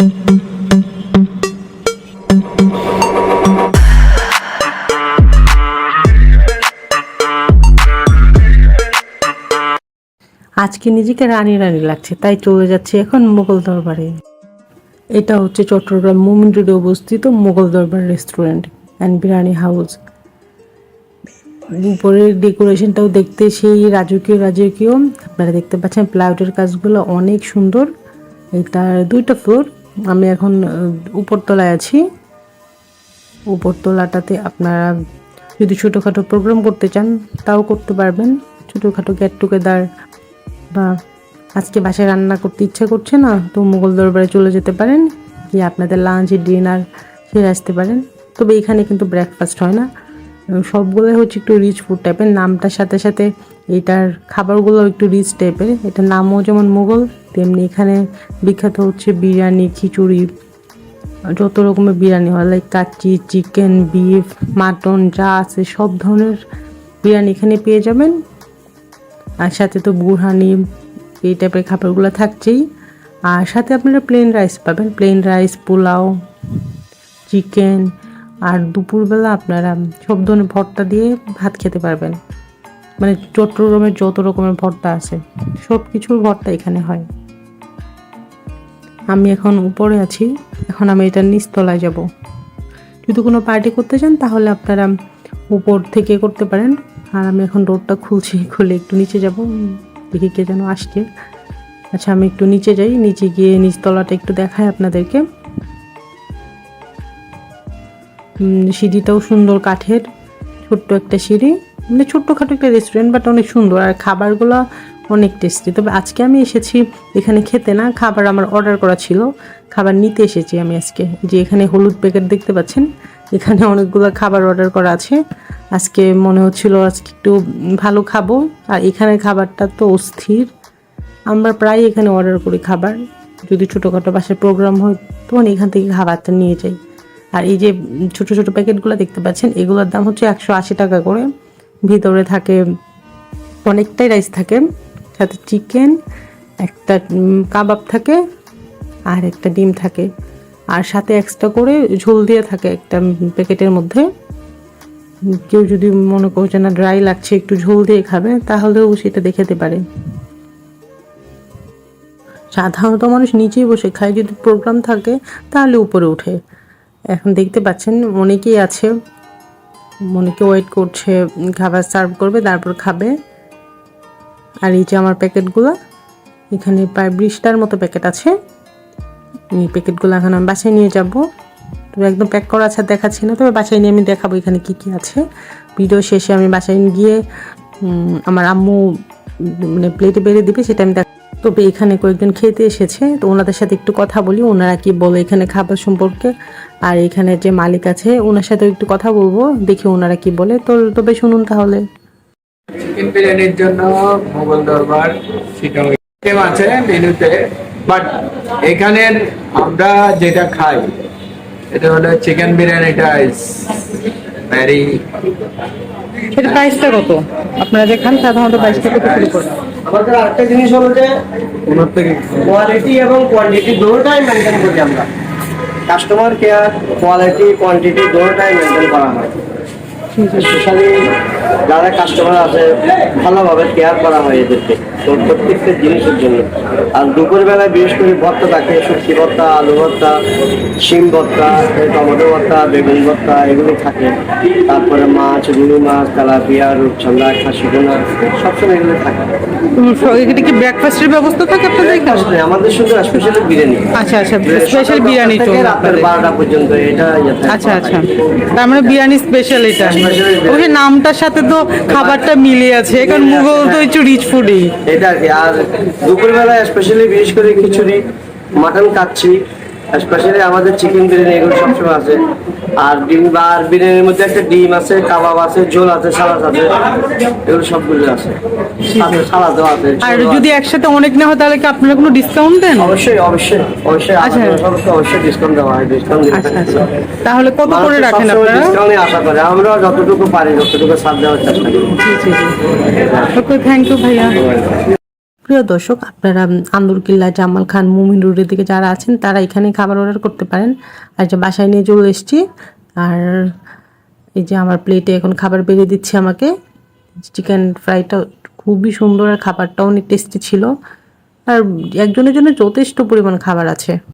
আজকে নিজেকে রানী রানী লাগছে, তাই চলে যাচ্ছে এখন মোগল দরবারে। এটা হচ্ছে চট্টগ্রাম মুমিন রোডে অবস্থিত মোগল দরবার রেস্টুরেন্ট অ্যান্ড বিরিয়ানি হাউস উপরের ডেকোরেশনটাও দেখতে সেই রাজকীয় রাজকীয়। আপনারা দেখতে পাচ্ছেন প্লাউটের কাজগুলো অনেক সুন্দর। এটা দুইটা ফ্লোর আমি এখন উপরতলায় আছি। উপরতলাটাতে আপনারা যদি ছোটোখাটো প্রোগ্রাম করতে চান, তাও করতে পারবেন। ছোটোখাটো গেট টুগেদার বা আজকে বাসায় রান্না করতে ইচ্ছা করছে না, তো মোগল দরবারে চলে যেতে পারেন। গিয়ে আপনাদের লাঞ্চ ডিনার সেরে আসতে পারেন। তবে এখানে কিন্তু ব্রেকফাস্ট হয় না। সবগুলোই হচ্ছে একটু রিচ ফুড টাইপের নামটার সাথে সাথে এটার খাবারগুলো একটু রিচ টাইপের এটার নামও যেমন মোগল তেমনি এখানে বিখ্যাত হচ্ছে বিরিয়ানি, খিচুড়ি, যত রকমের বিরিয়ানি হয় like kacchi chicken beef mutton যা আছে, সব ধরনের বিরিয়ানি এখানে পেয়ে যাবেন। আর সাথে তো বুরহানি এই টাইপের খাবারগুলো থাকছেই। আর সাথে আপনারা প্লেন রাইস পাবেন। প্লেন রাইস পোলাও চিকেন আর দুপুরবেলা আপনারা সব ধরনের ভর্তা দিয়ে ভাত খেতে পারবেন। মানে চট্টগ্রামের যত রকমের ভর্তা আছে সব কিছুর ভর্তা এখানে হয়। আমি এখন উপরে আছি, এখন আমি এটা নিচতলায় যাব। যদি কোনো পার্টি করতে চান, তাহলে আপনারা উপর থেকে করতে পারেন। আর আমি এখন রোডটা খুলছি, খুলে একটু নিচে যাব। দেখি কে যেন আসছে। আচ্ছা আমি একটু নিচে যাই, নিচে গিয়ে নিচতলাটা একটু দেখাই আপনাদেরকে। সিঁড়িটাও সুন্দর কাঠের, ছোট্ট একটা সিঁড়ি। মানে ছোট্টখাটো একটা রেস্টুরেন্ট বাট অনেক সুন্দর আর খাবারগুলো অনেক টেস্টি তবে আজকে আমি এসেছি এখানে খেতে না, খাবার আমার অর্ডার করা ছিল। খাবার নিতে এসেছি আমি আজকে। যে এখানে হলুদ প্যাকেট দেখতে পাচ্ছেন? এখানে অনেকগুলো খাবার অর্ডার করা আছে। আজকে মনে হচ্ছিল আজকে একটু ভালো খাব। আর এখানের খাবারটা তো অস্থির। আমরা প্রায় এখানে অর্ডার করি খাবার। যদি ছোটোখাটো বাসায় প্রোগ্রাম হয়, তখন এখান থেকে খাবারটা নিয়ে যাই। আর এই যে ছোট ছোট প্যাকেটগুলো দেখতে পাচ্ছেন, এগুলোর দাম হচ্ছে একশো আশি টাকা করে। ভিতরে থাকে, অনেকটাই রাইস থাকে, সাথে চিকেন একটা কাবাব থাকে আর একটা ডিম থাকে। আর সাথে এক্সট্রা করে ঝোল দিয়ে থাকে একটা প্যাকেটের মধ্যে। কেউ যদি মনে করছে না ড্রাই লাগছে, একটু ঝোল দিয়ে খাবে, তাহলেও সেটা দেখাতে পারে। সাধারণত মানুষ নিচেই বসে খায়, যদি প্রোগ্রাম থাকে তাহলে উপরে উঠে এখন দেখতে পাচ্ছেন অনেকেই আছে অনেকে ওয়েট করছে, খাবার সার্ভ করবে, তারপর খাবে। আর এই যে আমার প্যাকেটগুলো এখানে প্রায় বিশটার মতো প্যাকেট আছে। এই প্যাকেটগুলো এখন আমি বাসায় নিয়ে যাব। তবে একদম প্যাক করা আছে, দেখাচ্ছি না। তবে বাসায় নিয়ে আমি দেখাবো এখানে কি কি আছে। ভিডিও শেষে আমি বাসায় গিয়ে আমার আম্মু মানে প্লেটে বেড়ে দিবে, সেটা আমি দেখ তবে এখানে কয়েকজন খেতে এসেছে। তো ওনাদের সাথে একটু কথা বলি, ওনারা কি বলে এখানে খাবার সম্পর্কে। আর এখানে যে মালিক আছে ওনার সাথে একটু কথা বলব দেখি ওনারা কি বলে। তো তবে শুনুন তাহলে। চিকেন বিরিয়ানির জন্য মোগল দরবার সেটা আছে মেনুতে বাট এখানের আমরা যেটা খাই এটা হলো চিকেন বিরিয়ানিটা ইজ ভেরি সেটা প্রাইসটা কত? আপনারা যে খান সাধারণত প্রাইসটা কত শুরু আমাদের আরেকটা জিনিস হলো যে কোয়ালিটি এবং কোয়ান্টিটি দুটোটাই মেনটেন করি আমরা। কাস্টমার কেয়ার কোয়ালিটি কোয়ান্টিটি দুটোটাই মেনটেন করা হয়। স্পেশালি যারা কাস্টমার আছে, ভালোভাবে কেয়ার করা হয় এদেরকে। তো প্রত্যেকটা জিনিসের জন্য। আর দুপুরবেলায় বিশেষ করে ভর্তা থাকে, সবজি ভর্তা, আলু ভর্তা, শিম ভর্তা টমেটো ভর্তা, বেগুন ভর্তা এগুলো থাকে। তারপরে মাছ রুই মাছ তেলাপিয়া রূপছন্দা খাসি গোনা সবসময় এগুলো থাকে। এটা কি ব্রেকফাস্টের ব্যবস্থা থাকে আপনাদের এখানে? আমাদের শুধু স্পেশালি বিরিয়ানি। আচ্ছা আচ্ছা স্পেশাল বিরিয়ানি থেকে রাতের বারোটা পর্যন্ত এটা আচ্ছা আচ্ছা। তার মানে বিরিয়ানি স্পেশাল এটা। ওই নামটার সাথে তো খাবারটা মিলে আছে কারণ মুঘল তো একটু রিচ ফুডই এটা আর দুপুরবেলায় স্পেশালি বিশেষ করে খিচুড়ি মাটন কাচ্ছি স্পেশালি আমাদের চিকেন বিরিয়ানি এগুলো সবসময় আছে। আর ডিম বা আর বিরিয়ানির মধ্যে একটা ডিম আছে কাবাব আছে ঝোল আছে সালাদ আছে এগুলো সবগুলো আছে। সালাদও আছে আর যদি একসাথে অনেক না হয় তাহলে কি আপনারা কোনো ডিসকাউন্ট দেন? অবশ্যই অবশ্যই অবশ্যই আচ্ছা। অবশ্যই ডিসকাউন্ট দেওয়া হয় ডিসকাউন্ট আচ্ছা। আচ্ছা। তাহলে কত করে রাখেন আপনারা? ডিসকাউন্টে আশা করে আমরা যতটুকু পারি যতটুকু ছাড় দেওয়ার চেষ্টা করি। ওকে থ্যাংক ইউ ভাইয়া। প্রিয় দর্শক, আপনারা আন্দরকিল্লা, জামাল খান, মুমিন রোডের দিকে যারা আছেন, তারা এখানে খাবার অর্ডার করতে পারেন। আর যে বাসায় নিয়ে চলে এসেছি। আর এই যে আমার প্লেটে এখন খাবার বেরিয়ে দিচ্ছে আমাকে। চিকেন ফ্রাইটা খুবই সুন্দর আর খাবারটাও অনেক টেস্টি ছিল। আর একজনের জন্য যথেষ্ট পরিমাণ খাবার আছে।